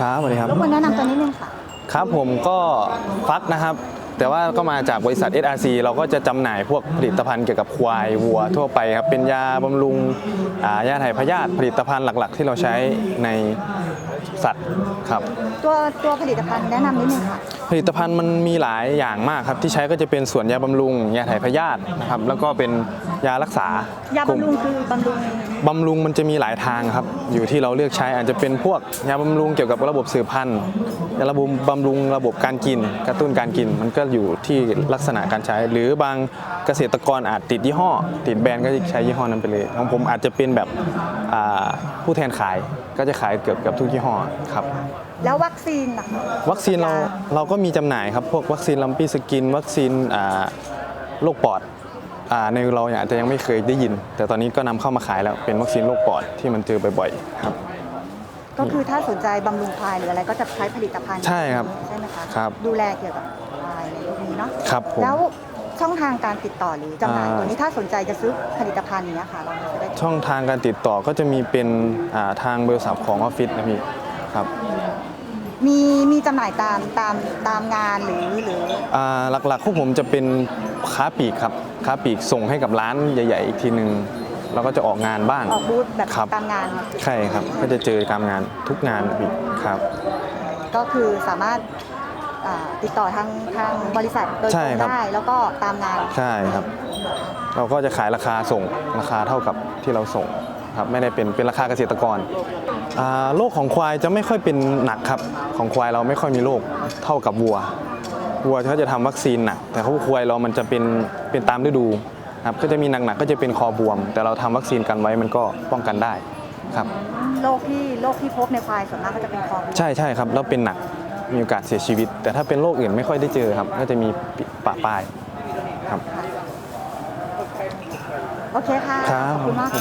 ครับสวัสดีครับ รบกวนแนะนำตัวนิดนึงค่ะ ครับผมก็ฟักนะครับ แต่ว่าก็มาจากบริษัท SRC เราก็จะจำหน่ายพวกผลิตภัณฑ์เกี่ยวกับควายวัวทั่วไปครับ เป็นยาบำรุงอ่ายาถ่ายพยาธิผลิตภัณฑ์หลักๆ ที่เราใช้ในสัตว์ครับ ตัวตัวผลิตภัณฑ์แนะนำนิดนึงค่ะ ผลิตภัณฑ์มันมีหลายอย่างมากครับ ที่ใช้ก็จะเป็นส่วนยาบำรุงยาถ่ายพยาธินะครับแล้วก็เป็น ยารักษายาบำรุงคือบำรุงบำรุงมันจะมีหลายทางครับ อยู่ที่เราเลือกใช้อาจจะเป็นพวกยาบำรุงเกี่ยวกับระบบสืบพันธุ์ยาระบบบำรุงระบบการกิน กระตุ้นการกิน มันก็อยู่ที่ลักษณะการใช้ หรือบางเกษตรกรอาจติดยี่ห้อ ติดแบรนด์ก็จะใช้ยี่ห้อนั้นไปเลยของผมอาจจะเป็นแบบอ่าผู้แทนขายก็จะขายเกือบเกือบทุกยี่ห้อครับแล้ววัคซีนล่ะคะวัคซีนเราเราก็มีจำหน่ายครับพวกวัคซีนลัมปี้สกิน วัคซีนอ่าโรคปอดอ่า ในเราเนี่ยอาจจะยังไม่เคยได้ยิน แต่ตอนนี้ก็นำเข้ามาขายแล้วเป็นวัคซีนโรคปอดที่มันเจอบ่อยๆครับก็คือถ้าสนใจบำรุงควายหรืออะไรก็จะใช้ผลิตภัณฑ์ใช่ครับใช่ไหมคะครับดูแลเกี่ยวกับควายในพวกนี้เนาะครับผมแล้วช่องทางการติดต่อหรือจำหน่ายอ่าตัวนี้ถ้าสนใจจะซื้อผลิตภัณฑ์เนี้ยค่ะเราจะได้ช่องทางการติดต่อก็จะมีเป็นอ่าทางเบอร์สับของออฟฟิศนะพี่ครับ มีมีจำหน่ายตามตามตามงานหรือหรือ อ่าหลักๆพวกผมจะเป็นค้าปลีกครับค้าปลีกส่งให้กับร้านใหญ่ ๆ อีกทีหนึ่งเราก็จะออกงานบ้างออกบูธแบบครับตามงาน ใช่ครับ ก็จะเจอตามงานทุกงานนะพี่ครับ ก็คือสามารถอ่าติดต่อทางทางบริษัทโดยตใช่รงครับ ได้ แล้วก็ตามงานใช่ครับ เราก็จะขายราคาส่งราคาเท่ากับที่เราส่งครับไม่ได้เป็นเป็นราคาเกษตรกรอ่า โรคของควายจะไม่ค่อยเป็นหนักครับ ของควายเราไม่ค่อยมีโรคเท่ากับวัว วัวเขาจะทำวัคซีนหนักแต่ของควายเรามันจะเป็นเป็นตามฤดูครับก็จะมีหนักๆก็จะเป็นคอบวม แต่เราทำวัคซีนกันไว้มันก็ป้องกันได้ครับโรคที่โรคที่พบในควายส่วนมากก็จะเป็นคอบวมใช่ใช่ครับแล้วเป็นหนักมีโอกาสเสียชีวิต แต่ถ้าเป็นโรคอื่นไม่ค่อยได้เจอครับ ก็จะมีปะปลายครับโอเคค่ะครับขอบคุณมาก